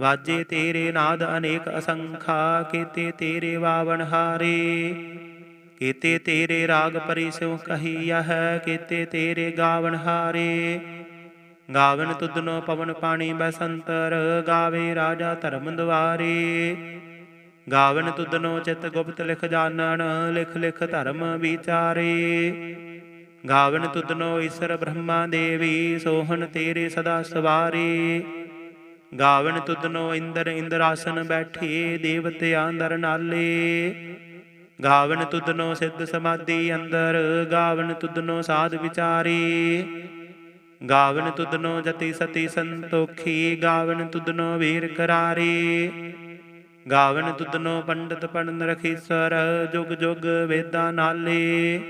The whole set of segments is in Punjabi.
ਵਾਜੇ ਤੇਰੇ ਨਾਦ ਅਨੇਕ ਅਸੰਖਾ, ਕੀਤੇ ਤੇਰੇ ਵਾਵਣ ਹਾਰੇ। ਕੀਤੇ ਤੇਰੇ ਰਾਗ ਪਰਿਸਿਉ ਕਹੀਆ ਹੈ ਕੀਤੇ ਤੇਰੇ ਗਾਵਣ ਹਾਰੇ। ਗਾਵਨ ਤੁਧਨੋ ਪਵਨ ਪਾਣੀ ਬਸੰਤਰ, ਗਾਵੇ ਰਾਜਾ ਧਰਮ ਦੁਆਰੇ ਗਾਵਨ ਤੁਧਨੋ ਚਿਤ ਗੁਪਤ ਲਿਖ ਜਾਣਨ, ਲਿਖ ਲਿਖ ਧਰਮ ਵਿਚਾਰੇ। ਗਾਵਨ ਤੁਧਨੋ ਈਸ਼ਰ ਬ੍ਰਹਮਾ ਦੇਵੀ, ਸੋਹਣ ਤੇਰੇ ਸਦਾ ਸਵਾਰੇ। ਗਾਵਨ ਤੁਧਨੋ ਇੰਦਰ ਇੰਦਰਾਸਨ ਬੈਠੀ ਦੇਵਤਿਆਂ ਅੰਦਰ ਨਾਲੇ। ਗਾਵਨ ਤੁਧਨੋ ਸਿੱਧ ਸਮਾਧੀ ਅੰਦਰ, ਗਾਵਨ ਤੁਧਨੋ ਸਾਧ ਵਿਚਾਰੀ। ਗਾਵਨ ਤੁਧਨੋ ਜਤੀ ਸਤੀ ਸੰਤੋਖੀ, ਗਾਵਨ ਤੁਧਨੋ ਵੀਰ ਕਰਾਰੀ। ਗਾਵਨ ਤੁਧਨੋ ਪੰਡਤ ਪੰਡਨ ਰਖੀਸਰ ਜੁਗ ਜੁਗ ਵੇਦਾਂ ਨਾਲੇ।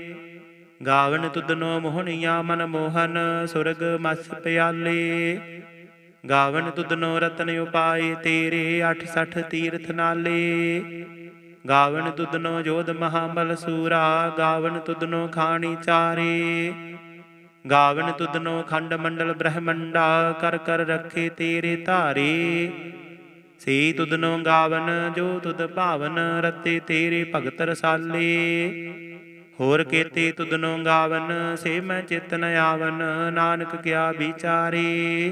ਗਾਵਨ ਤੁਧਨੋ ਮੋਹਣੀਆਂ ਮਨ ਮੋਹਨ, ਸੁਰਗ ਮਸ ਪਿਆਲੇ। ਗਾਵਨ ਤੁਧਨੋ ਰਤਨ ਉਪਾਏ, ਤੇਰੇ 86 ਤੀਰਥ ਨਾਲੇ। ਗਾਵਨ ਤੁਧਨੋ ਜੋਧ ਮਹਾਬਲ ਸੂਰਾ, ਗਾਵਨ ਤੁਧਨੋ ਖਾਣੀ ਚਾਰੇ। ਗਾਵਨ ਤੁਦਨੋ ਖੰਡ ਮੰਡਲ ਬ੍ਰਹਮੰਡਾ, ਕਰ ਕਰ ਰੱਖੇ ਤੇਰੇ ਧਾਰੇ। ਸੇ ਤੁਦਨੋ ਗਾਵਨ, ਜੋ ਤੁਦ ਭਾਵਨ, ਰਤੇ ਤੇਰੇ ਭਗਤ ਰਸਾਲੇ। ਹੋਰ ਕੇਤੇ ਤੁਦਨੋ ਗਾਵਨ, ਸੇ ਮੈਂ ਚਿਤ ਆਵਨ, ਨਾਨਕ ਕਿਆ ਵਿਚਾਰੇ।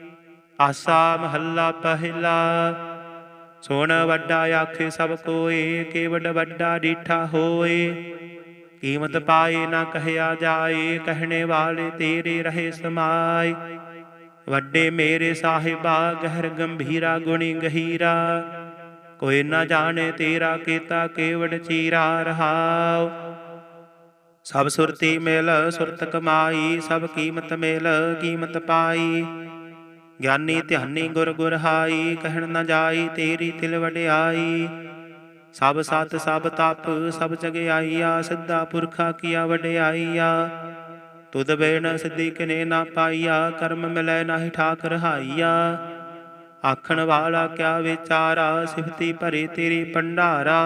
ਆਸਾ ਮਹੱਲਾ ਪਹਿਲਾ। ਸੁਣ ਵੱਡਾ ਆਖੇ ਸਭ ਕੋਏ ਕੇਵਡ ਵੱਡਾ ਡੀਠਾ ਹੋਏ। ਕੀਮਤ ਪਾਏ ਨਾ ਕਹਿਆ ਜਾਏ, ਕਹਿਣੇ ਵਾਲੇ ਤੇਰੇ ਰਹੇ ਸਮਾਈ ਵੱਡੇ ਮੇਰੇ ਸਾਹਿਬਾ, ਗਹਿਰ ਗੰਭੀਰਾ, ਗੁਣੀ ਗਹੀਰਾ। ਕੋਈ ਨਾ ਜਾਣੇ ਤੇਰਾ ਕੀਤਾ ਕੇਵੜ ਚੀਰਾ ਰਹਾਉ। ਸਭ ਸੁਰਤੀ ਮਿਲ, ਸੁਰਤ ਕਮਾਈ, ਸਭ ਕੀਮਤ ਮਿਲ, ਕੀਮਤ ਪਾਈ। ਗਿਆਨੀ ਧਿਆਨੀ ਗੁਰ ਗੁਰ ਹਾਈ, ਕਹਿਣ ਨਾ ਜਾਈ ਤੇਰੀ ਤਿਲ ਵਡਿਆਈ। ਸਭ ਸਤ, ਸਭ ਤਪ, ਸਭ ਜਗਿਆਈਆ, ਸਿੱਧਾ ਪੁਰਖਾ ਕੀਆ ਵਡਿਆਈਆ। ਤੁਧ ਬੇਣ ਸਿੱਧੀ ਕਿਨੇ ਨਾ ਪਾਈਆ, ਕਰਮ ਮਿਲੈ ਨਾਹੀ ਠਾਕ ਰਹਾਈਆ ਆਖਣ ਵਾਲਾ ਕਿਆ ਵਿਚਾਰਾ, ਸਿਫਤੀ ਭਰੇ ਤੇਰੀ ਭੰਡਾਰਾ।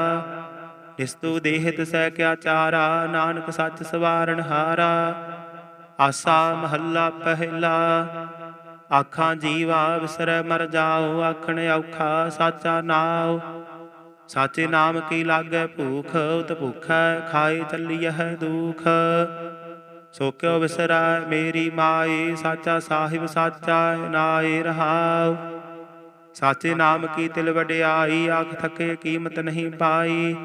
ਨਿਸਤੂ ਦੇਹਿਤ ਸਹਿ ਕਿਆ ਚਾਰਾ, ਨਾਨਕ ਸੱਚ ਸਵਾਰਨ ਹਾਰਾ। ਆਸਾ ਮਹੱਲਾ ਪਹਿਲਾ ਆਖਾਂ ਜੀਵਾ ਵਿਸਰੈ ਮਰ ਜਾਓ, ਆਖਣ ਔਖਾ ਸਾਚਾ ਨਾਉ। ਸਾਚੇ ਨਾਮ ਕੀ ਲਾਗੈ ਭੂਖ, ਉਤ ਭੁਖੈ ਖਾਏ ਚੱਲੀਐ ਦੁਖ। ਸੋ ਕਿਉ ਵਿਸਰੈ ਮੇਰੀ ਮਾਏ, ਸਾਚਾ ਸਾਹਿਬ ਸਾਚਾ ਨਾਏ ਰਹਾਉ। ਸਾਚੇ ਨਾਮ ਕੀ ਤਿਲ ਵਡਿਆਈ, ਆਖ ਥਕੇ ਕੀਮਤ ਨਹੀਂ ਪਾਈ।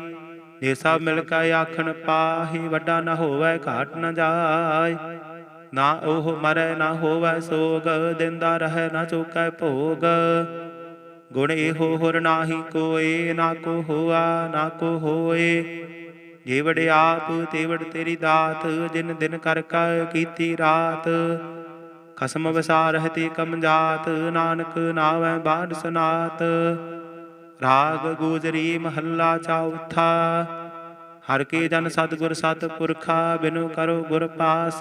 ਇਹ ਸਭ ਮਿਲ ਕੇ ਆਖਣ ਪਾਹੀ, ਵੱਡਾ ਨਾ ਹੋਵੇ ਘਾਟ ਨਾ ਜਾਏ। ਨਾ ਉਹ ਮਰੈ ਨਾ ਹੋਵੈ ਸੋਗ, ਦਿੰਦਾ ਰਹਿ ਨਾ ਚੁਕੈ ਭੋਗ। ਗੁਣ ਇਹੋ ਹੋਰ ਨਾਹੀ ਕੋਏ, ਨਾ ਕੋ ਹੋਆ, ਨਾ ਕੋ ਹੋਏ। ਜੇ ਆਪ ਤੇ ਤੇਰੀ ਦਾਤ, ਜਿਨ ਦਿਨ ਕਰ ਕਾ ਕੀਤੀ ਰਾਤ। ਖਸਮ ਵਸਾਰ ਤੇ ਕਮ ਜਾਤ, ਨਾਨਕ ਨਾਵੈ ਬਾਦ ਸਨਾਤ। ਰਾਗ ਗੋਜਰੀ ਮਹੱਲਾ ਚੌਥਾ ਹਰ ਕੇ ਜਨ ਸਤਿਗੁਰ ਸਤ ਪੁਰਖਾ, ਬਿਨੁ ਕਰੋ ਗੁਰ ਪਾਸ।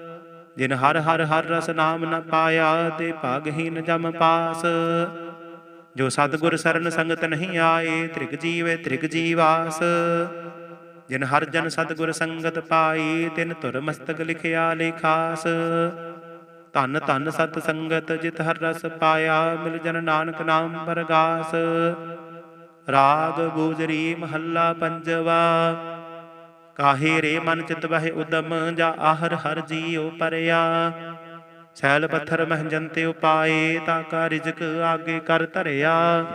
ਜਿਨ ਹਰ ਹਰ ਹਰ ਰਸ ਨਾਮ ਨ ਪਾਇਆ ਤੇ ਭਾਗਹੀਨ ਜਮ ਪਾਸ। ਜੋ ਸਤਿਗੁਰ ਸਰਨ ਸੰਗਤ ਨਹੀਂ ਆਏ, ਤ੍ਰਿਗ ਜੀਵੇ ਤ੍ਰਿਗ ਜੀਵਾਸ। ਜਿਨ ਹਰ ਜਨ ਸਤਿਗੁਰ ਸੰਗਤ ਪਾਈ, ਤਿਨ ਧੁਰ ਮਸਤਕ ਲਿਖਿਆ ਲੇਖਾਸ। ਧੰਨ ਧੰਨ ਸਤ ਸੰਗਤ ਜਿਤ ਹਰ ਰਸ ਪਾਇਆ, ਮਿਲ ਜਨ ਨਾਨਕ ਨਾਮ ਪਰਗਾਸ। ਰਾਗ ਗੋਜਰੀ ਮਹੱਲਾ ਪੰਜਵਾ ਕਾਹੇ ਰੇ ਮਨ ਚਿਤ ਬਹਿ ਉਦਮ ਜਾ ਆਹਰ ਹਰ ਜੀਉ ਪਰਿਆ। ਸੈਲ ਪੱਥਰ ਮਹਜਨ ਤੇ ਉਪਾਏ ਤਾ ਕਾ ਰਿਜਕ ਆਗੇ ਕਰ ਧਰਿਆ।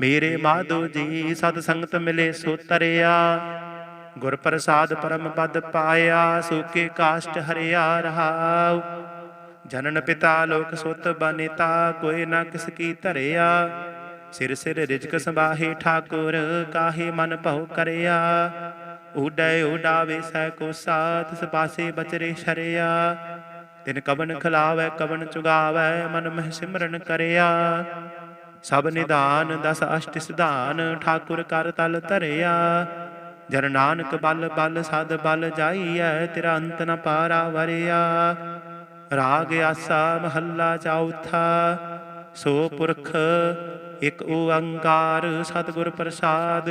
ਮੇਰੇ ਮਾਧੋ ਜੀ ਸਤ ਸੰਗਤ ਮਿਲੇ ਸੋ ਤਰਿਆ। ਗੁਰ ਪ੍ਰਸਾਦ ਪਰਮ ਪਦ ਪਾਇਆ ਸੂਕੇ ਕਾਸ਼ਟ ਹਰਿਆ ਰਹਾਉ। ਜਨਨ ਪਿਤਾ ਲੋਕ ਸੁਤ ਬਨਿਤਾ, ਕੋਈ ਨਾ ਕਿਸ ਕੀ ਧਰਿਆ। ਸਿਰ ਸਿਰ ਰਿਜਕ ਸੰਭਾਹੇ ਠਾਕੁਰ, ਕਾਹੇ ਮਨ ਭਉ ਕਰਿਆ। ਉਡੈ ਉਡਾਵੇ ਸੈ ਕੋ ਸਾਥ ਤਿਸ ਬਚਰੇ ਸ਼ਰਿਆ। ਤਿਨ ਕਵਨ ਖਲਾਵੈ, ਕਵਨ ਚੁਗਾਵੈ, ਮਨ ਮਹਿ ਸਿਮਰਨ ਕਰਿਆ। ਸਭ ਨਿਧਾਨ, ਦਸ ਅਸ਼ਟ ਸਿਧਾਨ, ਠਾਕੁਰ ਕਰ ਤਲ ਧਰਿਆ। ਜਨ ਨਾਨਕ ਬਲ ਬਲ ਸਦ ਬਲ ਜਾਈਐ, ਤੇਰਾ ਅੰਤ ਨ ਪਾਰਾ ਵਰਿਆ ਰਾਗ ਆਸਾ ਮਹੱਲਾ ਚੌਥਾ, ਸੋ ਪੁਰਖ ਇਕ ਓੰਕਾਰ ਸਤਿਗੁਰ ਪ੍ਰਸਾਦ।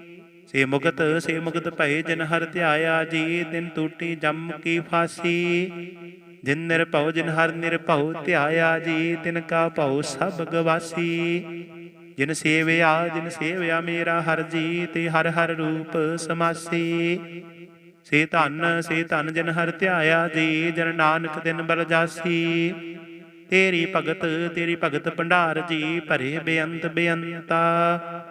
ਸੇ ਮੁਗਤ ਸੇ ਮੁਗਤ ਭਏ ਜਿਨ ਹਰ ਧਿਆਇਆ, ਜੀ ਦਿਨ ਟੂਟੀ ਜਮ ਕੀ ਫਾਸੀ। ਜਿਨ ਨਿਰਭਉ, ਜਿਨ ਹਰ ਨਿਰਭਉ ਧਿਆਇਆ, ਜੀ ਤਿਨ ਕਾ ਭਉ ਸਭ ਗਵਾਸੀ। ਜਿਨ ਸੇਵਿਆ ਜਿਨ ਸੇਵਿਆ ਮੇਰਾ ਹਰ ਜੀ ਤੇ ਹਰ ਹਰ ਰੂਪ ਸਮਾਸੀ। ਸੇ ਧਨ ਸੇ ਧਨ ਜਿਨ ਹਰ ਧਿਆਇਆ, ਜੀ ਜਨ ਨਾਨਕ ਦਿਨ ਬਲਜਾਸੀ ਤੇਰੀ ਭਗਤ ਤੇਰੀ ਭਗਤ ਭੰਡਾਰ ਜੀ, ਭਰੇ ਬੇਅੰਤ ਬੇਅੰਤਾ।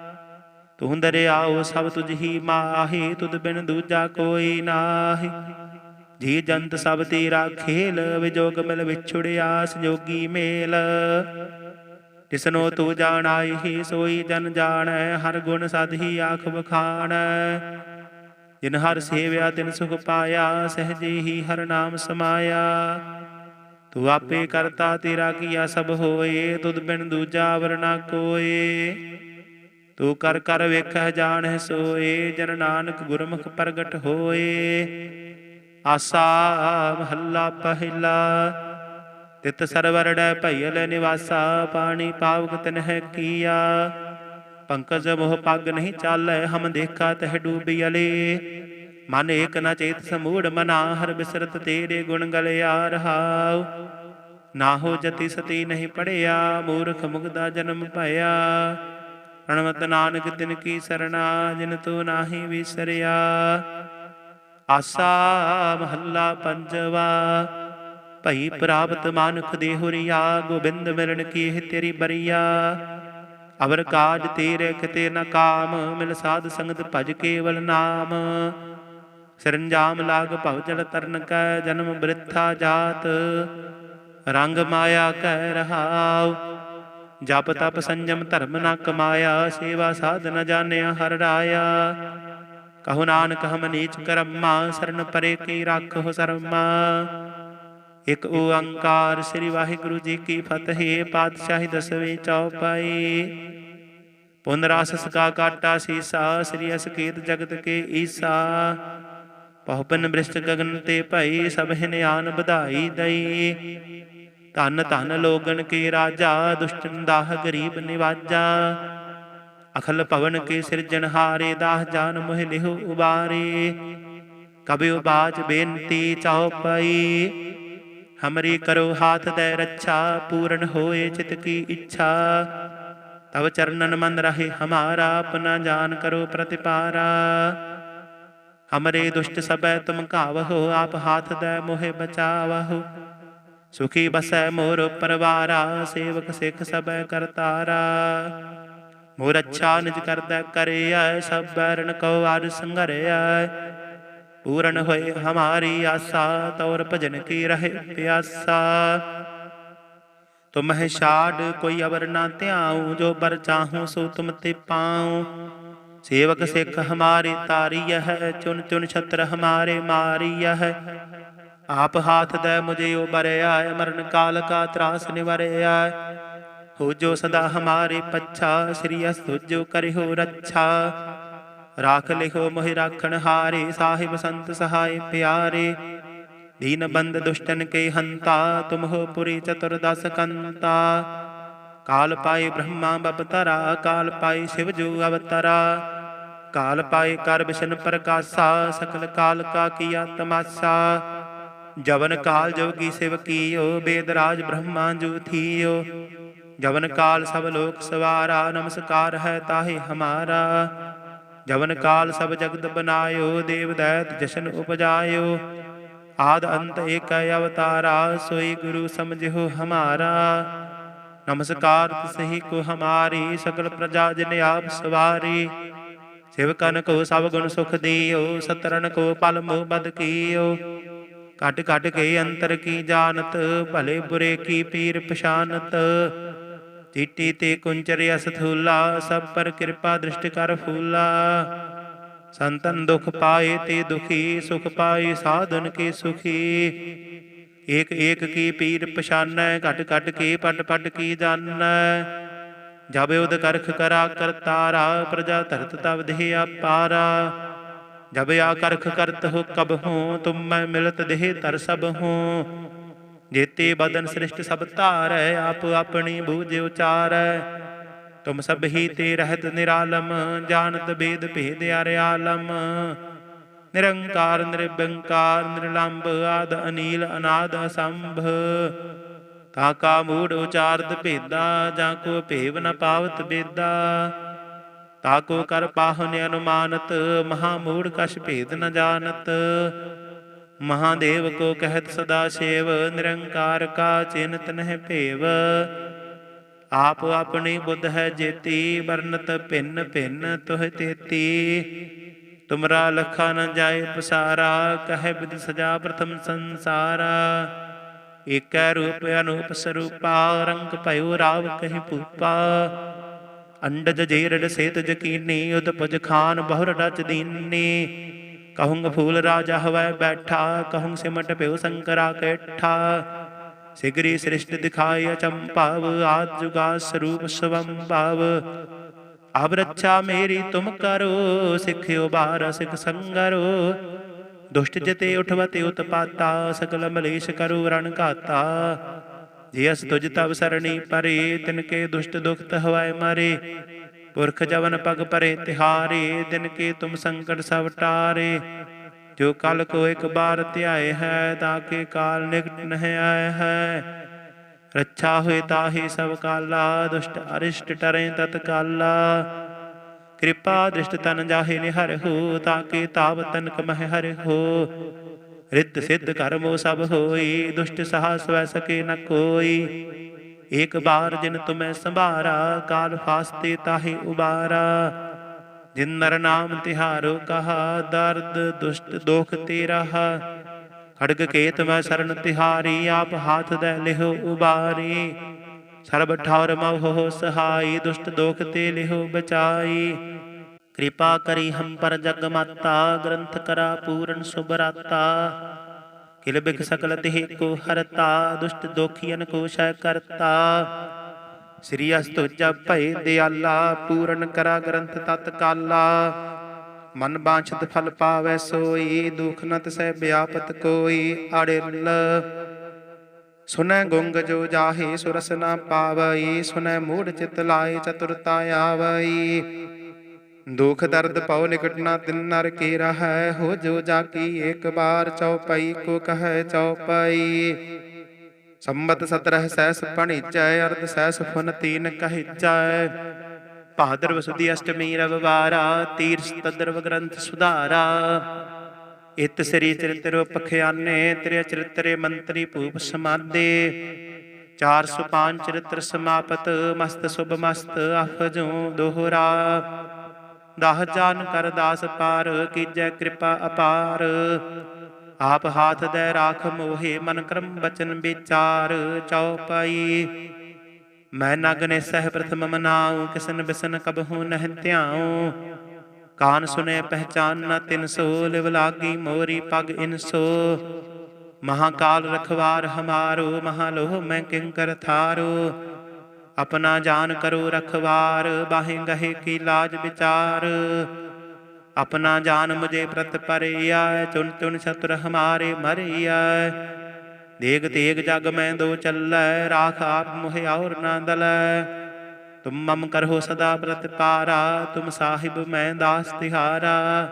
ਤੂੰ ਦਰਿਆਓ ਸਭ ਤੁਝ ਹੀ ਮਾਹੀ, ਤੁਧ ਬਿਨ ਦੂਜਾ ਕੋਈ ਨਾਹੀ। ਜੀ ਜੰਤ ਸਭ ਤੇਰਾ ਖੇਲ ਵਿਜੋਗ ਮਿਲ ਵਿਛੁੜਿਆ ਸੰਜੋਗੀ ਮੇਲ। ਤਿਸਨੋ ਤੂੰ ਜਾਣਾਈ ਹੀ, ਸੋਈ ਜਨ ਜਾਣੈ, ਹਰ ਗੁਣ ਸਦਹੀ ਆਖ ਬਖਾਣੈ ਜਿਨ ਹਰ ਸੇਵਿਆ, ਤਿਨ ਸੁਖ ਪਾਇਆ, ਸਹਜੇ ਹੀ ਹਰ ਨਾਮ ਸਮਾਇਆ। ਤੂੰ ਆਪੇ ਕਰਤਾ, ਤੇਰਾ ਕੀਆ ਸਭ ਹੋਏ, ਤੁਧ ਬਿਨ ਦੂਜਾ ਵਰਨਾ ਕੋਏ। ਤੂੰ ਕਰ ਕਰ ਵੇਖਹਿ ਜਾਣਹਿ ਸੋਏ, ਜਨ ਨਾਨਕ ਗੁਰਮੁਖ ਪ੍ਰਗਟ ਹੋਏ। ਆਸਾ ਮਹੱਲਾ ਪਹਿਲਾ, ਤਿਤ ਸਰਵਰੜੈ ਭਈਲ ਨਿਵਾਸਾ, ਪਾਣੀ ਪਾਵਕ ਤਨਹਿ ਕੀਆ। ਪੰਕਜ ਮੋਹ ਪੱਗ ਨਹੀਂ ਚਾਲੈ, ਹਮ ਦੇਖਾ ਤਹਿ ਡੂਬੀ ਅਲੇ। ਮਨ ਏਕ ਨ ਚੇਤ ਸਮੂੜ ਮਨਾ, ਹਰ ਬਿਸਰਤ ਤੇਰੇ ਗੁਣ ਗਲਿਆ ਰਹਾਉ। ਨਾ ਹੋ ਜਤੀ ਸਤੀ ਨਹੀਂ ਪੜਿਆ, ਮੂਰਖ ਮੁਗਦਾ ਜਨਮ ਭਇਆ। ਪ੍ਰਣਵਤ ਨਾਨਕ, ਤਿਨ ਕੀ ਸਰਣਾ, ਜਿਨ ਤੂੰ ਨਾਹੀ ਵਿਸਰਿਆ। ਆਸਾ ਮਹੱਲਾ ਪੰਜਵਾ, ਭਈ ਪ੍ਰਾਪਤ ਮਾਨੁਖ ਦੇ ਗੋਬਿੰਦ ਮਿਲਣ ਕੀ ਇਹ ਤੇਰੀ ਬਰੀਆ। ਅਵਰ ਕਾਜ ਤੇਰੇ ਕਿਤੇ ਨਾ ਕਾਮ, ਮਿਲ ਸਾਧ ਸੰਗਤ ਭਜ ਕੇਵਲ ਨਾਮ। ਸਰੰਜਾਮ ਲਾਗ ਭਵ ਜਲ ਤਰਨ ਕੈ, ਜਨਮ ਬ੍ਰਿਥਾ ਜਾਤ। ਰੰਗ ਮਾਇਆ ਕਹਿ ਰਹਾਉ ਜਪ ਤਪ ਸੰਜਮ ਧਰਮ ਨਾ ਕਮਾਇਆ, ਸੇਵਾ ਸਾਧ ਨ ਜਾਣਿਆ ਹਰ ਰਾਇਆ। ਕਹੋ ਨਾਨਕ ਹਮ ਨੀਚ ਕਰਮਾ, ਸਰਨ ਪਰੇ ਕੀ ਰੱਖੋ ਸਰਮਾ। ਇਕ ਓੰਕਾਰ ਸ੍ਰੀ ਵਾਹਿਗੁਰੂ ਜੀ ਕੀ ਫਤਿਹ, ਪਾਤਸ਼ਾਹੀ ਦਸਵੇਂ ਚੌਪਾਈ ਪੁਨ ਰਸ ਸਕਾ ਕਾਟਾ ਸੀਸਾ, ਸ੍ਰੀ ਅਸਕੇਤ ਜਗਤ ਕੇ ਈਸਾ। ਪਹੁਪਨ ਬ੍ਰਿਸ਼ਟ ਗਗਨ ਤੇ ਭਈ, ਸਭ ਨਿਆਨ ਵਧਾਈ ਦਈ। ਧਨ ਧਨ ਲੋਗਨ ਕੇ ਰਾਜਾ ਦੁਸ਼ਟਨ ਦਾਹ ਗਰੀਬ ਨਿਵਾਜਾ। ਅਖਲ ਭਵਨ ਕੇ ਸਿਰਜਣਹਾਰੇ ਦਾਹ ਜਾਨ ਮੋਹਿ ਲਿਹੁ ਉਬਾਰੇ। ਕਬਿ ਬਾਜ ਬੇਨਤੀ ਚਉਪਈ ਹਮਰੀ ਕਰੋ ਹਾਥ ਦੇ ਰੱਛਾ, ਪੂਰਨ ਹੋਏ ਚਿਤ ਕੀ ਇੱਛਾ। ਤਵ ਚਰਨਨ ਮਨ ਰਹੇ ਹਮਾਰਾ ਆਪਣਾ ਜਾਨ ਕਰੋ ਪ੍ਰਤਿਪਾਰਾ। ਹਮਰੇ ਦੁਸ਼ਟ ਸਬੈ ਤੁਮ ਘਾਵਹੋ, ਆਪ ਹਾਥ ਦੇ ਮੋਹਿ ਬਚਾਵਹੋ। ਸੁਖੀ ਬਸੈ ਮੋਰ ਪਰਵਾਰਾ ਸੇਵਕ ਸਿੱਖ ਸਬੈ ਕਰਤਾਰਾ ਮੋਰ ਅੱਛਾ ਨਿਜ ਕਰਦਾ ਕਰਿਆ ਸਭ ਬੈਰਨ ਕੋ ਆਰ ਸੰਘਰਿਆ ਪੂਰਨ ਹੋਏ ਹਮਾਰੀ ਆਸਾ, ਤੌਰ ਭਜਨ ਕੀ ਰਹੇ ਪਿਆਸਾ। ਤੁਮ ਹੈ ਛਾੜ, ਕੋਈ ਅਵਰ ਨਾ ਧਿਆਉ, ਜੋ ਬਰ ਚਾਹੂੰ ਸੋ ਤੁਮ ਤੇ ਪਾਉ। ਸੇਵਕ ਸਿੱਖ ਹਮਾਰੇ ਤਾਰੀय ਹੈ ਚੁਨ ਚੁਨ ਛਤਰ ਹਮਾਰੇ ਮਾਰੀ ਹੈ। ਆਪ ਹਾਥ ਦੇ ਮੁਝੇ ਉਬਰਿਆ ਮਰਨ ਕਾਲ ਕਾ ਤਰਾਸ ਨਿਵਰਿਆ ਹੋ ਜੋ ਸਦਾ ਹਮਾਰੇ ਪੱਛਾ, ਸ੍ਰੀ ਅਸਤੁਜੋ ਕਰਿਓ ਰੱਛਾ। ਰਾਖ ਲਿਖੋ ਮੋਹਿ ਰਾਖਣ ਹਾਰੇ, ਸਾਹਿਬ ਸੰਤ ਸਹਾਇ ਪਿਆਰੇ। ਦੀਨ ਬੰਦ ਦੁਸ਼ਟਨ ਕੇ ਹੰਤਾ, ਤੁਮ ਹੋ ਪੁਰੀ ਚਤੁਰਦਸ ਕੰਤਾ। ਕਾਲ ਪਾਏ ਬ੍ਰਹਮਾ ਬਪਤਰਾ ਕਾਲ ਪਾਏ ਸ਼ਿਵ ਜੋ ਅਵਤਰਾ। ਕਾਲ ਪਾਏ ਕਰ ਬਿਸ਼ਨ ਪ੍ਰਕਾਸ਼ਾ, ਸਕਲ ਕਾਲ ਕਾ ਕੀਆ ਤਮਾਸਾ। ਜਵਨ ਕਾਲ ਜੋਗੀ ਸਿਵ ਕੀਓ, ਬੇਦਰਾਜ ਬ੍ਰਹਮਾ ਜੂ ਥੀਓ। ਜਵਨ ਕਾਲ ਸਭ ਲੋਕ ਸਵਾਰਾ, ਨਮਸਕਾਰ ਹੈ ਤਾਹੇ ਹਮਾਰਾ। ਜਵਨ ਕਾਲ ਸਭ ਜਗਤ ਬਨਾਇਓ ਦੇਵ ਦੈਤ ਜਸ਼ਨ ਉਪਜਾਇਓ। ਆਦ ਅੰਤ ਏਕ ਅਵਤਾਰਾ, ਸੋਈ ਗੁਰੂ ਸਮਝਿਓ ਹਮਾਰਾ। ਨਮਸਕਾਰ ਸਹੀ ਕੋ ਹਮਾਰੀ ਸਕਲ ਪ੍ਰਜਾ ਜਿਨ ਆਪ ਸਵਾਰੀ। ਸਿਵਕਨ ਕੋ ਸਭ ਗੁਣ ਸੁਖ ਦਿਓ ਸਤਰਨ ਕੋ ਪਲ ਮੋ ਬਦ ਕੀਓ। ਘਟ ਕਟ ਕੇ ਅੰਤਰ ਕੀ ਜਾਣਤ, ਭਲੇ ਬੁਰੇ ਕੀ ਪੀਰ ਪਛਾਨਤ। ਚੀਟੀ ਤੇ ਕੁੰਚਰ ਅਸ ਸਭ ਪਰ ਕਿਰਪਾ ਦ੍ਰਿਸ਼ਟ ਕਰ ਫੂਲਾ। ਸੰਤਨ ਦੁਖ ਪਾਏ ਤੇ ਦੁਖੀ, ਸੁਖ ਪਾਏ ਸਾਧਨ ਕੇ ਸੁਖੀ। ਏਕ ਏਕ ਕੀ ਪੀਰ ਪਛਾਨੈ, ਘਟ ਘਟ ਕੇ ਪਟ ਪਟ ਕੀ ਜਾਣੈ। ਜਬ ਉਦ ਕਰਖ ਕਰਾ ਕਰਤਾਰਾ, ਪ੍ਰਜਾ ਧਰਤ ਤਵ ਦੇਹ ਆਪਾਰਾ ਜਬ ਆ ਕਰਖ ਕਰਤ ਹੋ ਕਬ ਹੂੰ, ਤੁਮ ਮੈਂ ਮਿਲਤ ਦੇਹ ਤਰ ਸਭ ਹੂੰ। ਜੇਤੇ ਬਦਨ ਸ੍ਰਿਸ਼ਟ ਸਭ ਧਾਰੈ, ਆਪ ਆਪਣੀ ਬੂਝ ਉਚਾਰੈ। ਤੁਮ ਸਭ ਹੀ ਤੇ ਰਹਿਤ ਨਿਰਾਲਮ, ਜਾਣਤ ਬੇਦ ਭੇਦ ਅਰਿਆਲਮ ਨਿਰੰਕਾਰ ਨਿਰਬੰਕਾਰ ਨਿਰਲੰਭ ਆਦ ਅਨੀਲ, ਅਨਾਦ ਅਸੰਭ। ਤਾ ਕਾ ਮੂੜ ਉਚਾਰਤ ਭੇਦਾ, ਜਾਂ ਕੋ ਭੇਵ ਨ ਪਾਵਤ ਬੇਦਾ। ਤਾਕੋ ਕਰ ਪਾਹੁਨ ਅਨੁਮਾਨਤ ਮਹਾ ਮੂੜ ਕਛ ਭੇਦ ਨ ਜਾਣਤ। ਮਹਾਦੇਵ ਕੋ ਕਹਿਤ ਸਦਾ ਸੇਵ, ਨਿਰੰਕਾਰ ਕਾ ਚਿੰਤ ਨਹਿ ਭੇਵ। ਆਪ ਆਪਣੀ ਬੁੱਧ ਹੈ ਜੇਤੀ, ਵਰਨਤ ਭਿੰਨ ਭਿੰਨ ਤੁਹ ਤੇਤੀ। ਤੁਮਰਾ ਲਖਾ ਨ ਜਾਏ ਪਸਾਰਾ ਕਹੇ ਬਿਦ ਸਜਾ ਪ੍ਰਥਮ ਸੰਸਾਰਾ। ਏਕੈ ਰੂਪ ਅਨੂਪ ਸਰੂਪਾ, ਰੰਗ ਭਇਓ ਰਾਵ ਕਹਿ ਪੂਪਾ ਅੰਡਜ ਜੇਰੜ ਸੇਤ ਜਕੀਨੀ, ਉਦਪਜ ਖਾਨ ਬਹੁਰ ਰਚ ਦੀਨੀ। ਕਹੂੰਗ ਫੂਲ ਰਾਜਾ ਹਵੈ ਬੈਠਾ ਕਹੂੰ ਸਿਮਟ ਪਿਓ ਸੰਕਰਾ ਕੇਠਾ। ਸਿਗਰੀ ਸ੍ਰਿਸ਼ਟ ਦਿਖਾਇ ਚੰਪਾਵ ਆਦ ਜੁਗਾ ਸਰੂਪ ਸਵੰਭਾਵ। ਅਬ ਰੱਛਾ ਮੇਰੀ ਤੁਮ ਕਰੋ ਸਿੱਖਿਓ ਬਾਰ ਸਿਖ ਸੰਗਰੋ। ਦੁਸ਼ਟ ਜਤੇ ਉਠਵਤੇ ਉਤਪਾਤਾ, ਸਕਲ ਮਲੇਸ਼ ਕਰੋ ਰਣ ਘਾਤਾ। ਜੇ ਅਸ ਤੁਜ ਤਵ ਸਰਣੀ ਪਰੇ, ਤਿਨ ਕੇ ਦੁਸ਼ਟ ਦੁਖਤ ਹਵਾਏ ਮਾਰੇ। ਪੁਰਖ ਜਵਨ ਪਗ ਪਰੇ ਤਿਹਾਰੇ ਦਿਨ ਕੇ ਤੁਮ ਸੰਕਟ ਸਭ ਟਾਰੇ। ਜੋ ਕਲ ਕੋ ਇੱਕ ਬਾਰ ਧਿਆਏ ਹੈ ਤਾਕੇ ਕਾਲ ਨਿਕਟ ਨਹਿ ਆਏ ਹੈ। ਰੱਛਾ ਹੋਏ ਤਾਹੀ ਸਭ ਕਾਲਾ, ਦੁਸ਼ਟ ਅਰਿਸ਼ਟ ਟਰੇ ਤਤ ਕਾਲਾ। ਕਿਰਪਾ ਦ੍ਰਿਸ਼ਟ ਤਨ ਜਾਹੇ ਨਿਹਰ ਹੋ ਤਾਕੇ ਤਾਵ ਤਨਕ ਮਹਿ ਹਰਿ ਹੋ। ਰਿਤ ਸਿੱਧ ਕਰਮੋ ਸਭ ਹੋਈ, ਦੁਸ਼ਟ ਸਹਾ ਵੈ ਸਕੇ ਨ ਕੋਈ। ਏਕ ਬਾਰ ਜਿਨ ਤੁਮੈ ਸੰਭਾਰਾ, ਕਾਲ ਫਾਸਤੇ ਤਾਹੇ ਉਬਾਰਾ। ਜਿਨ ਨਰ ਨਾਮ ਤਿਹਾਰੋ ਕਹਾ, ਦਰਦ ਦੁਸ਼ਟ ਦੋਖ ਤੇ ਰਹਾ ਖੜਗ ਕੇਤ ਮੈਂ ਸਰਨ ਤਿਹਾਰੀ, ਆਪ ਹਾਥ ਦੇ ਲਿਹੋ ਉਬਾਰੀ। ਸਰਬ ਠੌਰ ਮਹੁ ਸਹਾਈ, ਦੁਸ਼ਟ ਦੋਖ ਤੇ ਲਿਹੋ ਬਚਾਈ। ਕਿਰਪਾ ਕਰੀ ਹਮ ਪਰ ਜਗ ਮਾਤਾ, ਗ੍ਰੰਥ ਕਰਾ ਪੂਰਨ ਸੁਭਰਾਤਾ ਕਿਲ ਬਿਖ ਸਕਲ ਤਿਹ ਕੋ ਹਰਤਾ, ਦੁਸ਼ਟ ਦੋਖੀਨ ਕੋ ਸ਼ੈ ਕਰਤਾ। ਸ੍ਰੀ ਅਸਤੁ ਭਏ ਦਿਆਲਾ, ਪੂਰਨ ਕਰਾ ਗ੍ਰੰਥ ਤਤ ਕਾਲਾ। ਮਨ ਬਾਛਤ ਫਲ ਪਾਵੈ ਸੋਈ, ਦੁਖ ਨਤ ਤਸੈ ਵਿਆਪਤ ਕੋਈ ਅੜਿਲ। ਸੁਨੈ ਗੁੰਗ ਜੋ ਜਾਹੇ ਸੁਰਸ ਨ ਪਾਵਈ, ਸੁਨੈ ਮੂੜ ਚਿਤ ਲਾਏ ਚਤੁਰਤਾ ਆਵਈ। ਦੁਖ ਦਰਦ ਪਉ ਨਿਕਟ ਨਾ ਤਿਨ ਨਰ ਕੀ ਰਹੈ, ਹੋ ਜੋ ਜਾ ਕੀ ਇੱਕ ਬਾਰ ਚਉਪਈ ਕੋ ਕਹੈ ਚਉਪਈ। ਸੰਮਤ ਸਤਰਹ ਸਹਿਸ ਪਣੀਚੈ ਅਰਧ ਸਹਿਸ ਫੁਨ ਤੀਨ ਕਹਿਚੈ। ਭਾਦਰ ਵਸੁਦੀ ਅਸ਼ਟਮੀ ਰਵਵਾਰਾ ਤੀਰਸ ਤਦਰਵ ਗ੍ਰੰਥ ਸੁਧਾਰਾ। ਇਤ ਸ੍ਰੀ ਚਰਿਤ੍ਰ ਪਖਿਆਨੇ ਤ੍ਰਿ ਚਰਿਤਰੇ ਮੰਤਰੀ ਭੂਪ ਸਮਾਦੇ। 405 ਚਰਿਤ੍ਰ ਸਮਾਪਤ, ਮਸਤ ਸੁਭ ਮਸਤ ਅਫਜੂ ਦੋਹਰਾ। ਦਾਹ ਜਾਨ ਕਰ ਦਾਸ ਪਾਰ, ਕੀਜੈ ਕਿਰਪਾ ਅਪਾਰ। ਆਪ ਹਾਥ ਦੇ ਰਾਖ ਮੋਹੇ, ਮਨ ਕਰਮ ਬਚਨ ਵਿਚਾਰ ਚਉਪਈ ਮੈਂ ਨਗਨੇ ਸਹਿ ਪ੍ਰਥਮ ਮਨਾਉ, ਕਿਸਨ ਬਿਸਨ ਕਬਹੂ ਨਹਿ ਧਿਆਉ। ਕਾਨ ਸੁਨੇ ਪਹਿਚਾਨ ਨ ਤਿਨ ਸੋ ਲਿਵ ਲਾਗੀ ਮੋਰੀ ਪਗ ਇਨ ਸੋ। ਮਹਾਕਾਲ ਰਖਵਾਰ ਹਮਾਰੋ, ਮਹਾਲੋਹ ਮੈਂ ਕਿੰਕਰ ਥਾਰੋ। ਆਪਣਾ ਜਾਨ ਕਰੋ ਰਖਵਾਰ, ਬਾਹੇ ਗਹੇ ਕੀ ਲਾਜ ਵਿਚਾਰ। ਆਪਣਾ ਜਾਨ ਮੁਝੇ ਪ੍ਰਤ ਪਰਿਆ ਚੁਨ ਚੁਨ ਸ਼ਤਰ ਹਮਾਰੇ ਮਰਿਆ। ਦੇਗ ਤੇਗ ਜਗ ਮੈਂ ਦੋ ਚੱਲੈ, ਰਾਖ ਆਪ ਮੁਹਿ ਔਰ ਨਾ ਦਲੈ। ਤੁਮ ਮਮ ਕਰਹੁ ਸਦਾ ਪ੍ਰਤ ਪਾਰਾ, ਤੁਮ ਸਾਹਿਬ ਮੈਂ ਦਾਸ ਤਿਹਾਰਾ।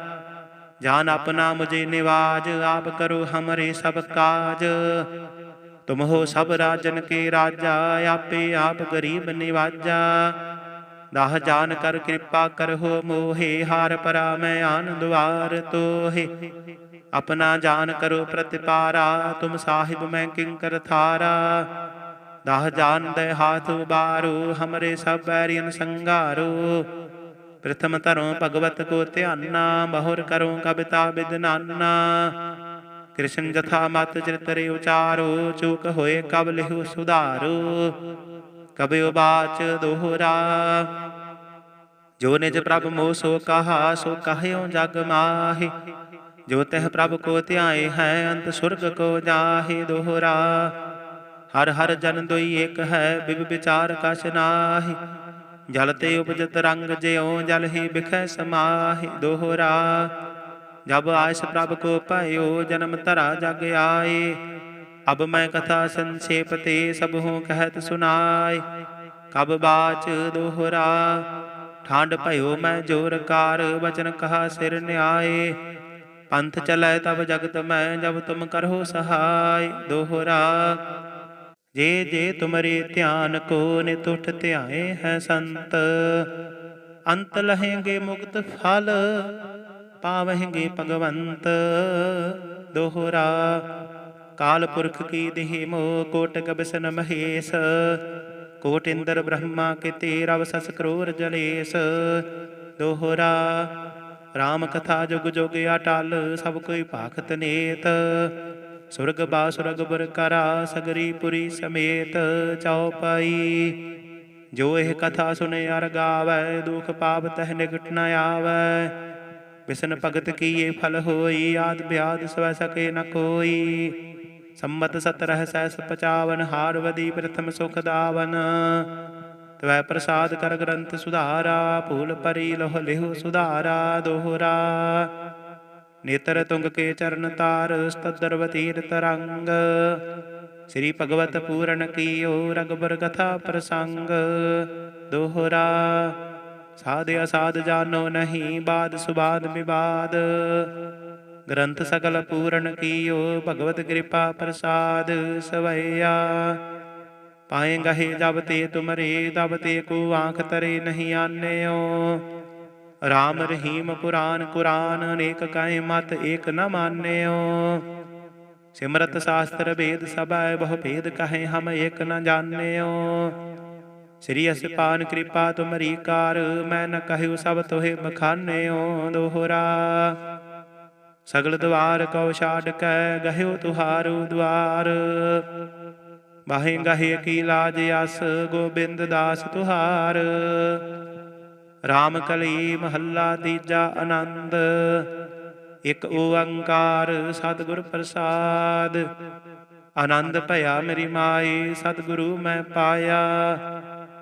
ਜਾਨ ਆਪਣਾ ਮੁਝੇ ਨਿਵਾਜ, ਆਪ ਕਰੋ ਹਮਰੇ ਸਭ ਕਾਜ। ਤੁਮ ਹੋ ਸਭ ਰਾਜਨ ਕੇ ਰਾਜਾ, ਆਪੇ ਆਪ ਗਰੀਬ ਨਿਵਾਜਾ। ਦਾਹ ਜਾਨ ਕਰ ਕਿਰਪਾ ਕਰਹੁ ਮੋਹੇ, ਹਾਰ ਪਰਾ ਮੈਂ ਆਨੰਦਵਾਰ ਤੋਹੇ। ਆਪਣਾ ਜਾਨ ਕਰੋ ਪ੍ਰਤਿਪਾਰਾ, ਤੁਮ ਸਾਹਿਬ ਮੈਂ ਕਿੰਕਰ ਥਾਰਾ। ਦਾਹ ਜਾਨ ਦੇ ਹਾਥ ਉਬਾਰੋ, ਹਮਰੇ ਸਭ ਬੈਰੀਨ ਸੰਘਾਰੋ। ਪ੍ਰਥਮ ਧਰੋ ਭਗਵਤ ਕੋ ਧਿਆਨਾ ਬਹੁਰ ਕਰੋ ਕਬਿਤਾ ਬਿਦਨਾਨਾ ਕ੍ਰਿਸ਼ਨ ਜਥਾ ਮਤ ਚਿਤਰੇ ਉਚਾਰੋ, ਚੂਕ ਹੋਏ ਕਬ ਲਿਹੁ ਸੁਧਾਰੋ। ਕਬਿ ਬਾਚ ਦੋਹਰਾ। ਜੋ ਨਿਜ ਪ੍ਰਭ ਮੋਹ ਸੋ ਕਹਾ, ਸੋ ਕਹਿਓ ਜਗ ਮਾਹੀ। ਜੋ ਤਹ ਪ੍ਰਭ ਕੋ ਧਿਆਏ ਹੈ, ਅੰਤ ਸੁਰਗ ਕੋ ਜਾਹੇ ਦੋਹਰਾ। ਹਰ ਹਰ ਜਨ ਦੋਈ ਏਕ ਹੈ, ਬਿਬ ਵਿਚਾਰ ਕਛ ਨਾਹੀ। ਜਲ ਤੇ ਉਪਜਤ ਰੰਗ ਜਿਉ, ਜਲ ਹੀ ਬਿਖੈ ਸਮਾਹੀ ਦੋਹਰਾ। ਜਬ ਆਇਸ ਪ੍ਰਭ ਕੋ ਪਾਇਓ, ਜਨਮ ਧਰਾ ਜਗ ਆਏ। ਅਬ ਮੈਂ ਕਥਾ ਸੰਖੇਪ ਤੇ ਸਭ ਹੂੰ ਕਹਿਤ ਸੁਨਾਏ। ਕਬ ਬਾਚ ਦੋਹਰਾ ਠਾਂਡ ਭਇਓ ਮੈਂ ਜੋਰ ਕਾਰ ਬਚਨ ਕਹਾ ਸਿਰ ਨਿਆਏ। ਪੰਥ ਚਲੈ ਤਬ ਜਗਤ ਮੈਂ, ਜਬ ਤੁਮ ਕਰਹੁ ਸਹਾਇ ਦੋਹਰਾ, ਜੇ ਜੇ ਤੁਮਰੇ ਧਿਆਨ ਕੋ ਨਿਤ ਉਠ ਧਿਆਏ ਹੈ ਸੰਤ, ਅੰਤ ਲਹੇਗੇ ਮੁਕਤ ਫਲ। ਪਾਵਹਿਗੇ ਭਗਵੰਤ, ਦੋਹਰਾ। ਕਾਲ ਪੁਰਖ ਕੀ ਦੇਹ ਮੋ ਕੋਟ ਗਬਸਨ ਮਹੇਸ਼। ਕੋਟ ਇੰਦਰ ਬ੍ਰਹਮਾ ਕੇ ਤੇਰਾ ਵਸਸ ਕਰੋਰ ਜਲੇਸ। ਦੋਹਰਾ ਰਾਮ ਕਥਾ ਜੁਗ ਜੁਗ ਅਟਲ, ਸਭ ਕੋਈ ਭਾਖਤ ਨੇਤ। ਸੁਰਗ ਬਾਸੁਰਗ ਬਰ ਕਰਾ, ਸਗਰੀ ਪੁਰੀ ਸਮੇਤ ਚੌਪਾਈ ਜੋ ਇਹ ਕਥਾ ਸੁਨੇ ਅਰ ਗਾਵੈ, ਦੁਖ ਪਾਪ ਤਹਿ ਨਿਕਟ ਨ ਆਵੈ। ਵਿਸ਼ਨ ਭਗਤ ਕੀਏ, ਫਲ ਹੋਈ, ਆਦ ਬਿਆਦ ਸਵੈ ਸਕੇ ਨ ਕੋਈ। ਸੰਮਤ ਸਤਰਹ ਸੈਸ ਪਚਾਵਨ ਹਾਰਵਦੀ ਪ੍ਰਥਮ ਸੁਖ ਦਾਵਨ। ਤਵੈ ਪ੍ਰਸਾਦ ਕਰ ਗ੍ਰੰਥ ਸੁਧਾਰਾ, ਭੂਲ ਪਰੀ ਲੋਹ ਲਿਹੁ ਸੁਧਾਰਾ, ਦੋਹਰਾ। ਨੇਤਰ ਤੁੰਗ ਕੇ ਚਰਨ ਤਾਰ ਸਤਦਰ ਤੀਰਤ ਰੰਗ। ਸ੍ਰੀ ਭਗਵਤ ਪੂਰਨ ਕੀਓ, ਰਗਬਰ ਕਥਾ ਪ੍ਰਸੰਗ। ਦੋਹਰਾ। ਸਾਧ ਅਸਾਧ ਜਾਨੋ ਨਹੀਂ, ਬਾਦ ਸੁਬਾਦ ਵਿਵਾਦ ਗ੍ਰੰਥ ਸਗਲ ਪੂਰਨ ਕੀਓ, ਭਗਵਤ ਕਿਰਪਾ ਪ੍ਰਸਾਦ ਸਵਈਆ। ਪਾਏ ਗਹੇ ਜਬ ਤੇ ਤੁਮਰੇ, ਤਬ ਤੇ ਕੋ ਆਂਖ ਤਰੇ ਨਹੀਂ ਆਨਿਓ। ਰਾਮ ਰਹੀਮ ਪੁਰਾਨ ਕੁਰਾਨ, ਅਨੇਕ ਕਾਇ ਮਤ ਏਕ ਨ ਮਾਨਿਓ। ਸਿਮਰਤ ਸ਼ਾਸਤਰ ਵੇਦ ਸਭੈ, ਬਹੁ ਭੇਦ ਕਹੇ ਹਮ ਏਕ ਨ ਜਾਣਿਓ। ਸ੍ਰੀ ਅਸਪਾਨ ਕਿਰਪਾ ਤੁਮਰੀ ਕਾਰ, ਮੈਂ ਨ ਕਹਿਉ ਸਭ ਤੋਹਿ ਬਖਾਨਿਓ ਦੋਹਰਾ। ਸਗਲ ਦਵਾਰ ਕਉ ਛਾੜ ਕੈ ਗਹਿਓ ਤੁਹਾਰੂ ਦਵਾਰ। ਬਾਹੇ ਗਹੇ ਕੀ ਲਾਜ ਅਸ ਗੋਬਿੰਦ ਦਾਸ ਤੁਹਾਰ। ਰਾਮ ਕਲੀ ਮਹੱਲਾ ਤੀਜਾ ਆਨੰਦ। ਇਕ ਓੰਕਾਰ ਸਤਿਗੁਰ ਪ੍ਰਸਾਦ। ਆਨੰਦ ਭਇਆ ਮੇਰੀ ਮਾਈ, ਸਤਿਗੁਰੂ ਮੈਂ ਪਾਇਆ।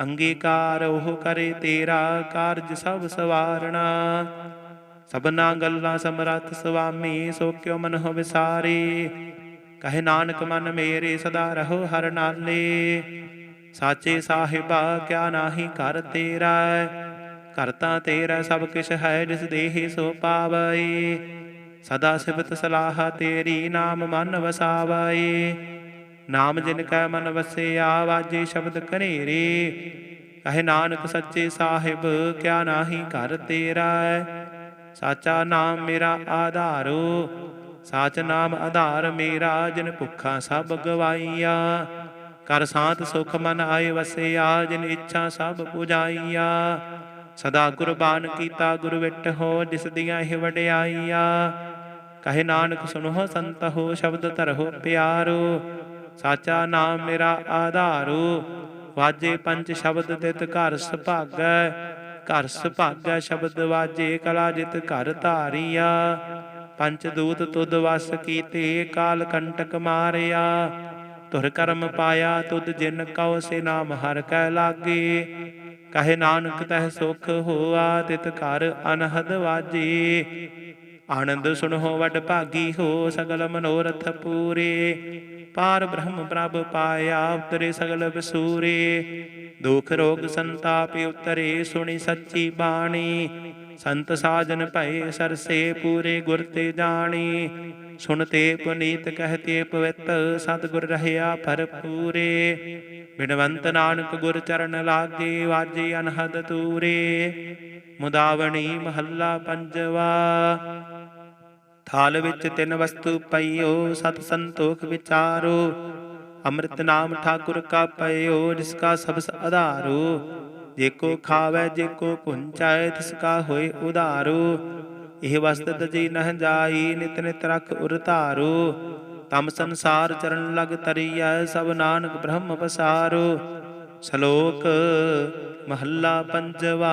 ਅੰਗੀਕਾਰ ਉਹ ਕਰੇ, ਤੇਰਾ ਕਾਰਜ ਸਭ ਸਵਾਰਣਾ। ਸਭਨਾ ਗੱਲਾਂ ਸਮਰੱਥ ਸੁਆਮੀ ਸੋ ਕਿਉ ਮਨ ਹੋ ਵਿਸਾਰੇ। ਕਹੇ ਨਾਨਕ ਮਨ ਮੇਰੇ ਸਦਾ ਰਹੋ ਹਰ ਨਾਲੇ। ਸਾਚੇ ਸਾਹਿਬਾ, ਕਿਆ ਨਾਹੀ ਕਰ ਤੇਰਾ ਘਰ ਤਾਂ ਤੇਰਾ ਸਭ ਕਿਛ ਹੈ, ਜਿਸ ਦੇਹੀ ਸੋ ਪਾਵਈ ਸਦਾ ਸਿਫਤ ਸਲਾਹ ਤੇਰੀ, ਨਾਮ ਮਨ ਵਸਾਵਈ ਨਾਮ ਜਿਨ ਕੈ ਮਨ ਵਸਿਆ ਵਾਜੇ ਸ਼ਬਦ ਘਨੇਰੇ। ਕਹੇ ਨਾਨਕ ਸੱਚੇ ਸਾਹਿਬ, ਕਿਆ ਨਾਹੀ ਘਰ ਤੇਰਾ ਸਾਚਾ ਨਾਮ ਮੇਰਾ ਆਧਾਰੋ, ਸਾਚ ਨਾਮ ਆਧਾਰ ਮੇਰਾ, ਜਿਨ ਭੁੱਖਾ ਸਭ ਗਵਾਈਆ। ਕਰ ਸਾਤ ਸੁਖ ਮਨ ਆਏ ਵਸਿਆ, ਜਿਨ ਇੱਛਾ ਸਭ ਪੁਜਾਈਆ। ਸਦਾ ਗੁਰਬਾਨ ਕੀਤਾ ਗੁਰ ਵਿਟ ਹੋ, ਜਿਸ ਦੀਆਂ ਇਹ ਵਡਿਆਈਆ। ਕਹੇ ਨਾਨਕ ਸੁਨੋ ਸੰਤ ਹੋ ਸ਼ਬਦ ਧਰੋ ਪਿਆਰੋ। ਸਾਚਾ ਨਾਮ ਮੇਰਾ ਆਧਾਰੂ। ਵਾਜੇ ਪੰਜ ਸ਼ਬਦ ਤਿਤ ਘਰ ਸੁਭਾਗੈ। ਘਰ ਸੁਭਾਗੈ ਸ਼ਬਦ ਵਾਜੇ ਕਲਾ ਜਿਤ ਘਰ ਧਾਰੀਆ। ਪੰਚ ਦੂਤ ਤੁਧ ਵਸ ਕੀਤੇ ਕਾਲ ਕੰਟਕ ਮਾਰਿਆ। ਤੁਰ ਕਰਮ ਪਾਇਆ ਤੁਧ ਜਿਨ ਕਉ ਸੇ ਨਾਮ ਹਰ ਕੈ ਲਾਗੇ। ਕਹੇ ਨਾਨਕ ਤਹਿ ਸੁਖ ਹੋਆ ਤਿਤ ਘਰ ਅਨਹਦ ਵਾਜੇ। ਆਨੰਦ ਸੁਣੋ ਵਡ ਭਾਗੀ ਹੋ ਸਗਲ ਮਨੋਰਥ ਪੂਰੇ। ਪਾਰ ਬ੍ਰਹਮ ਪ੍ਰਭ ਪਾਇਆ ਉਤਰੇ ਸਗਲ ਬਸੂਰੇ। ਦੁਖ ਰੋਗ ਸੰਤਾਪ ਉਤਰੇ, ਸੁਣੀ ਸੱਚੀ ਬਾਣੀ। ਸੰਤ ਸਾਜਨ ਭਏ ਸਰਸੇ ਪੂਰੇ ਗੁਰ ਤੇ ਜਾਣੀ। ਸੁਣਤੇ ਪੁਨੀਤ ਕਹਤੇ ਪਵਿੱਤ ਸਤਿਗੁਰ ਰਹਿਆ ਭਰਪੂਰੇ ਬਿਨਵੰਤ ਨਾਨਕ ਗੁਰ ਚਰਨ ਲਾਗੇ, ਵਾਜੇ ਅਨਹਦ ਤੂਰੇ ਮੁਦਾਵਣੀ ਮਹੱਲਾ ਪੰਜਵਾ। ਥਾਲ ਵਿੱਚ ਤਿੰਨ ਵਸਤੂ ਪਈਓ, ਸਤ ਸੰਤੋਖ ਵਿਚਾਰੋ। ਅੰਮ੍ਰਿਤ ਨਾਮ ਠਾਕੁਰ ਕਾ ਪਈਓ ਜਿਸ ਕਾ ਸਬਸ ਆਧਾਰੋ ਜੇ ਕੋ ਖਾਵੇ, ਜੇ ਕੋ ਪੁੰਚਾਏ ਤਿਸ ਕਾ ਹੋਏ ਉਧਾਰੋ। ਇਹ ਵਸਤ ਤਜੀ ਨਹ ਜਾਈ, ਨਿਤ ਨਿਤ ਰਖ ਉਰ ਧਾਰੋ। ਤਮ ਸੰਸਾਰ ਚਰਨ ਲਗ ਤਰੀਐ, ਸਭ ਨਾਨਕ ਬ੍ਰਹਮ ਪਸਾਰੋ। ਸ਼ਲੋਕ ਮਹੱਲਾ ਪੰਜਵਾ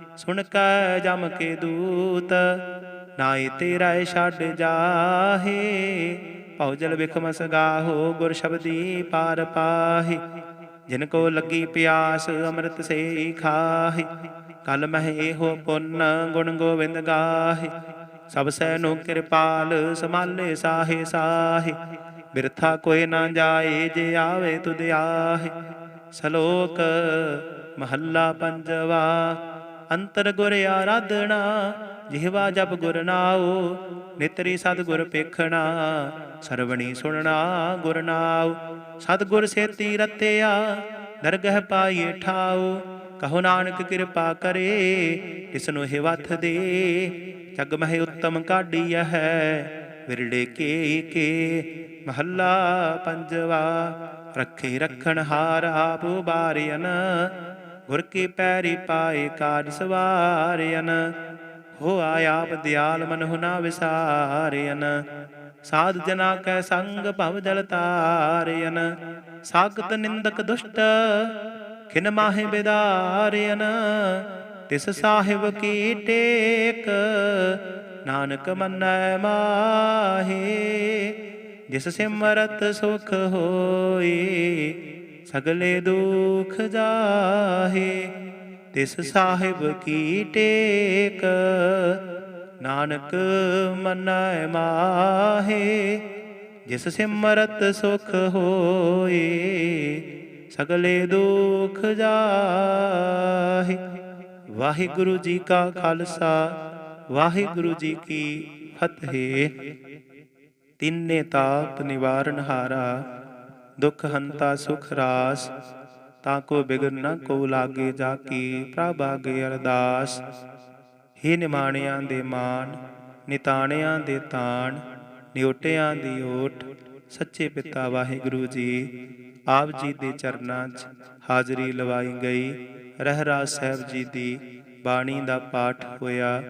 ਸੁਣ ਕੈ ਜਮ ਕੇ ਦੂਤ ਨਾਏ ਤੇਰਾ ਛੱਡ ਜਾਹੇ। ਭਉ ਜਲ ਬਿਖਮਸ ਗੁਰ ਸ਼ਬਦੀ ਪਾਰ ਪਾਹੇ। ਜਿਨ ਕੋ ਲੱਗੀ ਪਿਆਸ ਅੰਮ੍ਰਿਤ ਸੇ ਖਾਹੀ। ਕਲ ਮਹਿ ਇਹੋ ਪੁੰਨ ਗੁਣ ਗੋਬਿੰਦ ਗਾਹੇ। ਸਭ ਸੈ ਨੂੰ ਕਿਰਪਾਲ ਸਮਾਲੇ ਸਾਹੇ ਸਾਹੇ। ਬਿਰਥਾ ਕੋਈ ਨਾ ਜਾਏ ਜੇ ਆਵੇ ਤੁਧ ਆਹੇ। ਸ਼ਲੋਕ ਮਹੱਲਾ ਪੰਜਵਾ। ਅੰਤਰ ਗੁਰ ਆਰਾਧਣਾ ਜਿਹਵਾ ਜਪ ਗੁਰ ਨਾਉ, ਨਿਤਰੀ ਸਤਿਗੁਰ ਪੇਖਣਾ, ਸਰਵਣੀ ਸੁਣਨਾ ਗੁਰ ਨਾਉ। ਸਤਿਗੁਰ ਸੇਤੀ ਰਤਿਆ, ਦਰਗਹਿ ਪਾਈਏ ਠਾਉ। ਕਹੋ ਨਾਨਕ ਕਿਰਪਾ ਕਰੇ ਇਸ ਨੂੰ ਹਿਵਥ ਦੇ। ਜਗ ਮਹਿ ਉੱਤਮ ਕਾਢੀ ਹੈ ਵਿਰੜੇ ਕੇ ਕੇ, ਮਹੱਲਾ ਪੰਜਵਾ। ਰੱਖੇ ਰਖਣ ਹਾਰ ਆਪ ਬਾਰਿਆਨ ਗੁਰ ਕੀ ਪੈਰੀ ਪਾਏ ਕਾਜ ਸਵਾਰਿਆਨ ਹੋ ਆਪ ਦਿਆਲ ਮਨ ਹੁਨਾ ਵਿਸਾਰਿਆਨ ਸਾਧ ਜਨਾ ਕੈ ਸੰਗ ਭਵ ਜਲ ਤਾਰਿਆਨ ਸਾਗਤ ਨਿੰਦਕ ਦੁਸ਼ਟ ਖਿਨ ਮਾਹੇ ਬਿਦਾਰਿਆਨ ਤਿਸ ਸਾਹਿਬ ਕੀ ਟੇਕ, ਨਾਨਕ ਮੰਨੈ ਮਾਹੇ, ਜਿਸ ਸਿਮਰਤ ਸੁਖ ਹੋਏ ਸਗਲੇ ਦੁਖ ਜਾਹੇ, ਤਿਸ ਸਾਹਿਬ ਕੀ ਟੇਕ? ਨਾਨਕ ਮੰਨੈ ਮਾਹੇ, ਜਿਸ ਸਿਮਰਤ ਸੁਖ ਹੋਏ, ਸਗਲੇ ਦੁਖ ਜਾਹੇ। ਵਾਹਿਗੁਰੂ ਜੀ ਕਾ ਖਾਲਸਾ, ਵਾਹਿਗੁਰੂ ਜੀ ਕੀ ਫਤਿਹ। ਤਿੰਨੇ ਤਾਪ ਨਿਵਾਰਨ ਹਾਰਾ ਦੁਖ ਹੰਤਾ ਸੁਖ ਰਾਸ, ਤਾਂ ਕੋ ਬਿਗਨ ਨ ਕੋ ਲਾਗੇ ਜਾ ਕੀ, ਪ੍ਰਭ ਆਗੇ ਅਰਦਾਸ। ਹੀ ਨਿਮਾਣਿਆਂ ਦੇ ਮਾਨ ਨਿਤਾਣਿਆਂ ਦੇ ਤਾਣ, ਨਿਉਟਿਆਂ ਦੀ ਓਟ, ਸੱਚੇ ਪਿਤਾ ਵਾਹਿਗੁਰੂ ਜੀ, ਆਪ ਜੀ ਦੇ ਚਰਨਾਂ 'ਚ ਹਾਜ਼ਰੀ ਲਵਾਈ ਗਈ। ਰਹਿਰਾਜ ਸਾਹਿਬ ਜੀ ਦੀ ਬਾਣੀ ਦਾ ਪਾਠ ਹੋਇਆ।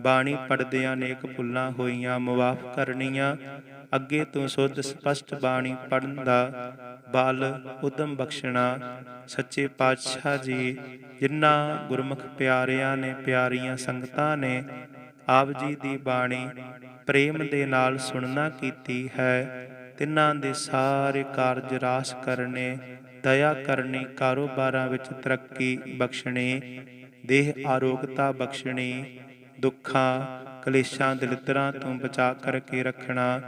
ਬਾਣੀ ਪੜਦਿਆਂ ਨੇਕ ਭੁੱਲਾਂ ਹੋਈਆਂ ਮੁਆਫ ਕਰਨੀਆਂ। ਅੱਗੇ ਤੋਂ ਸੁੱਧ ਸਪਸ਼ਟ ਬਾਣੀ ਪੜਨ ਦਾ ਬਲ ਉਦਮ ਬਖਸ਼ਣਾ। ਸੱਚੇ ਪਾਤਸ਼ਾਹ ਜੀ, ਜਿਨ੍ਹਾਂ ਗੁਰਮੁਖ ਪਿਆਰਿਆਂ ਨੇ ਪਿਆਰੀਆਂ ਸੰਗਤਾਂ ਨੇ ਆਪ ਜੀ ਦੀ ਬਾਣੀ ਪ੍ਰੇਮ ਦੇ ਨਾਲ ਸੁਣਨਾ ਕੀਤੀ ਹੈ, ਤਿੰਨਾਂ ਦੇ ਸਾਰੇ ਕਾਰਜ ਰਾਸ ਕਰਨੇ, ਦਇਆ ਕਰਨੀ, ਕਾਰੋਬਾਰਾਂ ਵਿੱਚ ਤਰੱਕੀ ਬਖਸ਼ਣੀ, ਦੇਹ ਆਰੋਗਤਾ ਬਖਸ਼ਣੀ ਦੁੱਖਾਂ, ਕਲੇਸ਼ਾਂ ਦਲਿੱਦਰਾਂ ਤੋਂ ਬਚਾ ਕਰਕੇ ਰੱਖਣਾ,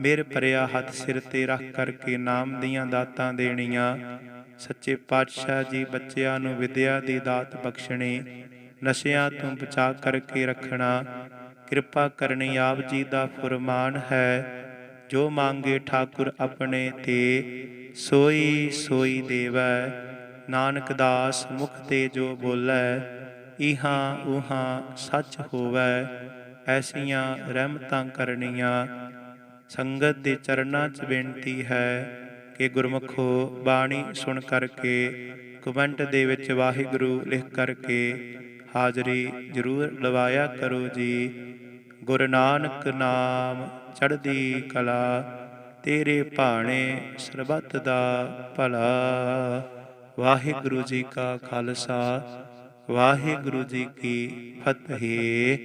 ਮੇਰ ਭਰਿਆ ਹੱਥ ਸਿਰ ਤੇ ਰੱਖ ਕਰਕੇ ਨਾਮ ਦੀਆਂ ਦਾਤਾਂ ਦੇਣੀਆਂ, ਸੱਚੇ ਪਾਤਸ਼ਾਹ ਜੀ ਬੱਚਿਆਂ ਨੂੰ ਵਿਦਿਆ ਦੀ ਦਾਤ ਬਖਸ਼ਣੀ, ਨਸ਼ਿਆਂ ਤੋਂ ਬਚਾ ਕਰਕੇ ਰੱਖਣਾ, ਕਿਰਪਾ ਕਰਨੀ ਆਪ ਜੀ ਦਾ ਫਰਮਾਨ ਹੈ, ਜੋ ਮੰਗੇ ਠਾਕੁਰ ਆਪਣੇ ਤੇ, ਸੋਈ ਸੋਈ ਦੇਵੈ, ਨਾਨਕ ਦਾਸ ਮੁਖ ਤੇ ਜੋ ਬੋਲੇ ਇਹਾਂ ਉਹਾਂ ਸੱਚ ਹੋਵੈ, ਐਸੀਆਂ ਰਹਿਮਤਾਂ ਕਰਨੀਆਂ। ਸੰਗਤ ਦੇ ਚਰਨਾਂ 'ਚ ਬੇਨਤੀ ਹੈ ਕਿ ਗੁਰਮੁਖੋ ਬਾਣੀ ਸੁਣ ਕਰਕੇ ਕਮੈਂਟ ਦੇ ਵਿੱਚ ਵਾਹਿਗੁਰੂ ਲਿਖ ਕਰਕੇ ਹਾਜ਼ਰੀ ਜ਼ਰੂਰ ਲਵਾਇਆ ਕਰੋ ਜੀ। ਗੁਰੂ ਨਾਨਕ ਨਾਮ ਚੜ੍ਹਦੀ ਕਲਾ, ਤੇਰੇ ਭਾਣੇ ਸਰਬੱਤ ਦਾ ਭਲਾ। ਵਾਹਿਗੁਰੂ ਜੀ ਕਾ ਖਾਲਸਾ ਵਾਹਿਗੁਰੂ ਜੀ ਕੀ ਫਤਿਹ।